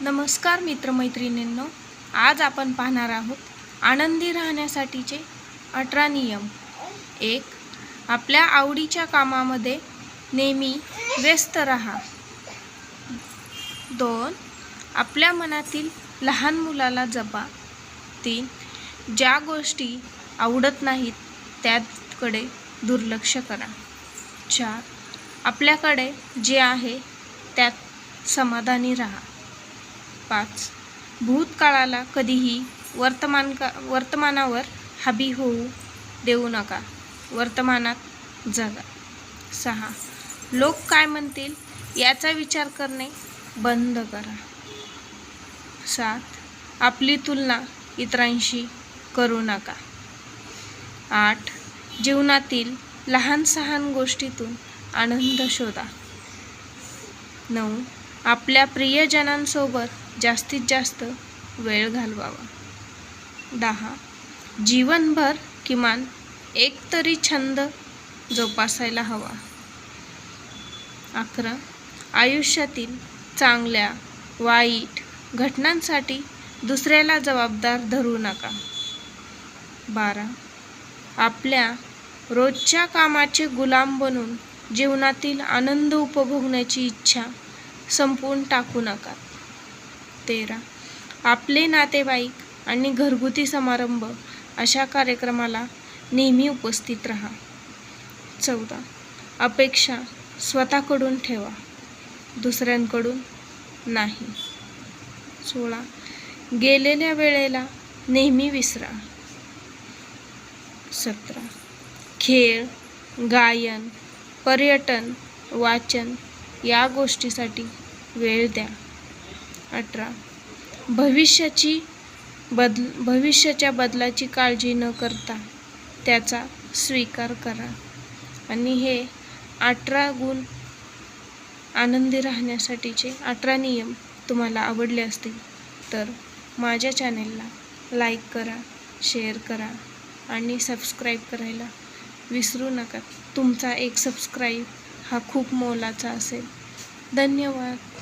नमस्कार मित्रमैत्रिणींनो आज आपण पाहणार आहोत आनंदी राहण्यासाठीचे अठरा नियम. एक आपल्या आवडीच्या कामामध्ये नेहमी व्यस्त राहा. दोन आपल्या मनातील लहान मुलाला जपा. तीन ज्या गोष्टी आवडत नाहीत त्याकडे दुर्लक्ष करा. चार आपल्याकडे जे आहे त्यात समाधानी राहा. पाच. भूतकाळाला कधीही वर्तमान का वर्तमानावर हाबी होऊ देऊ नका. वर्तमानात जगा. सहा. लोक काय म्हणतील याचा विचार करणे बंद करा. सात. आपली तुलना इतरांशी करू नका. आठ. जीवनातील लहान सहान गोष्टीतून आनंद शोधा. नऊ. आपल्या प्रियजनांसोबत जास्तीत जास्त वेळ घालवावा. दहा. जीवनभर किमान एक तरी छंद जोपासायला हवा. अकरा. आयुष्यातील चांगल्या वाईट घटनांसाठी दुसऱ्याला जबाबदार धरू नका. बारा. आपल्या रोजच्या कामाचे गुलाम बनून जीवनातील आनंद उपभोगण्याची इच्छा संपवून टाकू नका. तेरा. आपले नातेवाईक आणि घरगुती समारंभ अशा कार्यक्रमाला नेहमी उपस्थित राहा. चौदा. अपेक्षा स्वतःकडून ठेवा. दुसऱ्यांकडून नाही. सोळा. गेलेल्या वेळेला नेहमी विसरा. सतरा. खेळ गायन पर्यटन वाचन या गोष्टीसाठी वेळ द्या. अठरा. भविष्याची बदल भविष्याच्या बदलाची काळजी न करता त्याचा स्वीकार करा. आणि हे अठरा गुण आनंदी राहण्यासाठीचे अठरा नियम तुम्हाला आवडले असतील तर माझ्या चॅनेलला लाईक करा शेअर करा आणि सबस्क्राईब करायला विसरू नका. तुमचा एक सबस्क्राईब हा खूप मोलाचा असेल. धन्यवाद.